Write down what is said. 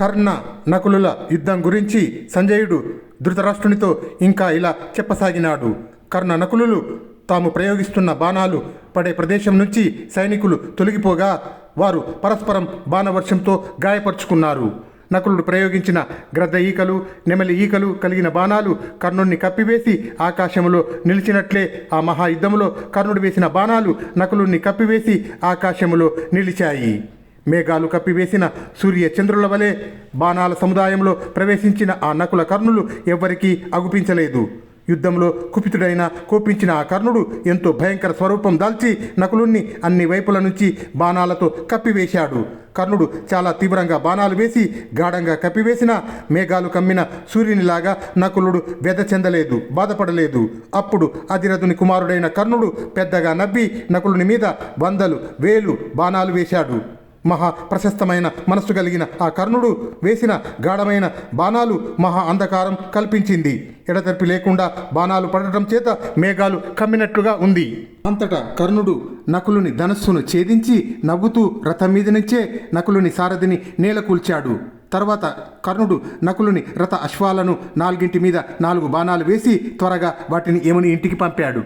కర్ణ నకులుల యుద్ధం గురించి సంజయుడు ధృతరాష్ట్రునితో ఇంకా ఇలా చెప్పసాగినాడు. కర్ణ నకులులు తాము ప్రయోగిస్తున్న బాణాలు పడే ప్రదేశం నుంచి సైనికులు తొలగిపోగా వారు పరస్పరం బాణవర్షంతో గాయపరుచుకున్నారు. నకులుడు ప్రయోగించిన గ్రద్ద ఈకలు నెమలి ఈకలు కలిగిన బాణాలు కర్ణుడిని కప్పివేసి ఆకాశంలో నిలిచినట్లే ఆ మహాయుద్ధంలో కర్ణుడు వేసిన బాణాలు నకులుణ్ణి కప్పివేసి ఆకాశంలో నిలిచాయి. మేఘాలు కప్పివేసిన సూర్య చంద్రుల వలె బాణాల సముదాయంలో ప్రవేశించిన ఆ నకుల కర్ణులు ఎవ్వరికీ అగుపించలేదు. యుద్ధంలో కుపితుడైన కోపించిన ఆ కర్ణుడు ఎంతో భయంకర స్వరూపం దాల్చి నకులుణ్ణి అన్ని వైపుల నుంచి బాణాలతో కప్పివేశాడు. కర్ణుడు చాలా తీవ్రంగా బాణాలు వేసి గాఢంగా కప్పివేసిన మేఘాలు కమ్మిన సూర్యునిలాగా నకులుడు వ్యధ చెందలేదు బాధపడలేదు. అప్పుడు అధిరథుని కుమారుడైన కర్ణుడు పెద్దగా నవ్వి నకులుని మీద వందలు వేలు బాణాలు వేశాడు. మహా ప్రశస్తమైన మనస్సు కలిగిన ఆ కర్ణుడు వేసిన గాఢమైన బాణాలు మహా అంధకారం కల్పించింది. ఎడతెరిపి లేకుండా బాణాలు పడటం చేత మేఘాలు కమ్మినట్లుగా ఉంది. అంతటా కర్ణుడు నకులుని ధనస్సును ఛేదించి నవ్వుతూ రథం మీద నుంచే నకులుని సారథిని నేలకూల్చాడు తర్వాత కర్ణుడు నకులుని రథ అశ్వాలను నాలుగింటి మీద నాలుగు బాణాలు వేసి త్వరగా వాటిని యముని ఇంటికి పంపాడు.